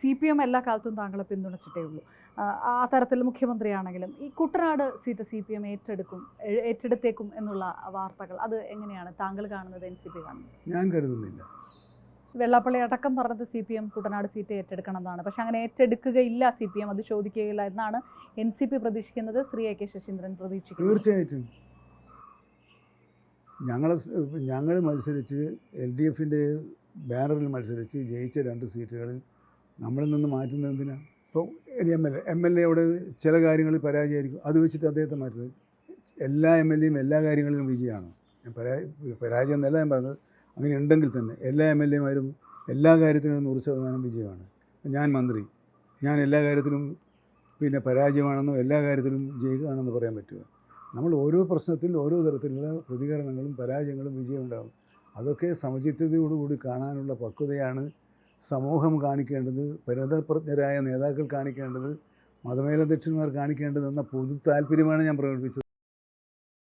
C P M എല്ലാ കാലത്തും താങ്കളെ പിന്തുണച്ചിട്ടേ ഉള്ളൂ. ആ, തരത്തിൽ മുഖ്യമന്ത്രിയാണെങ്കിലും ഈ Kuttanad seat C P M ഏറ്റെടുക്കും ഏറ്റെടുത്തേക്കും എന്നുള്ള വാർത്തകൾ അത് എങ്ങനെയാണ് താങ്കൾ കാണുന്നത് എൻ സി പി കാണുന്നത്? ഞാൻ കരുതുന്നില്ല. വെള്ളാപ്പള്ളി അടക്കം പറഞ്ഞത് C P M Kuttanad seat ഏറ്റെടുക്കണം എന്നാണ് പക്ഷെ അങ്ങനെ ഏറ്റെടുക്കുകയില്ല സി പി എം അത് ചോദിക്കുകയില്ല എന്നാണ് എൻ സി പി പ്രതീക്ഷിക്കുന്നത്. ശ്രീ എ കെ ശശീന്ദ്രൻ പ്രതീക്ഷിക്കുന്നത് തീർച്ചയായിട്ടും. ഞങ്ങൾ ഞങ്ങൾ മത്സരിച്ച് എൽ ഡി എഫിന്റെ ബാനറിൽ മത്സരിച്ച് ജയിച്ച രണ്ട് സീറ്റുകളിൽ നമ്മളിൽ നിന്ന് മാറ്റുന്നത് എന്തിനാണ് ഇപ്പോൾ ഇനി M L A M L എയോട് ചില കാര്യങ്ങളിൽ പരാജയമായിരിക്കും. അത് വെച്ചിട്ട് അദ്ദേഹത്തെ മാറ്റുന്നത്. എല്ലാ എം എൽ എയും എല്ലാ കാര്യങ്ങളിലും വിജയമാണ്. ഞാൻ പരാജയ പരാജയം എന്നല്ല ഞാൻ പറഞ്ഞത്. അങ്ങനെ ഉണ്ടെങ്കിൽ തന്നെ എല്ലാ എം എൽ എമാരും എല്ലാ കാര്യത്തിനും നൂറ് ശതമാനം വിജയമാണ്. ഞാൻ മന്ത്രി. ഞാൻ എല്ലാ കാര്യത്തിലും പിന്നെ പരാജയമാണെന്നും എല്ലാ കാര്യത്തിലും ജയിക്കുകയാണെന്ന് പറയാൻ പറ്റുമോ? നമ്മൾ ഓരോ പ്രശ്നത്തിൽ ഓരോ തരത്തിലുള്ള പ്രതികരണങ്ങളും പരാജയങ്ങളും വിജയമുണ്ടാകും. അതൊക്കെ സമചിത്തതയോടുകൂടി കാണാനുള്ള പക്വതയാണ് സമൂഹം കാണിക്കേണ്ടത് പരിതപ്രജ്ഞരായ നേതാക്കൾ കാണിക്കേണ്ടത് മതമേലധ്യക്ഷന്മാർ കാണിക്കേണ്ടത് എന്ന പൊതു താല്പര്യമാണ് ഞാൻ പ്രകടിപ്പിച്ചത്.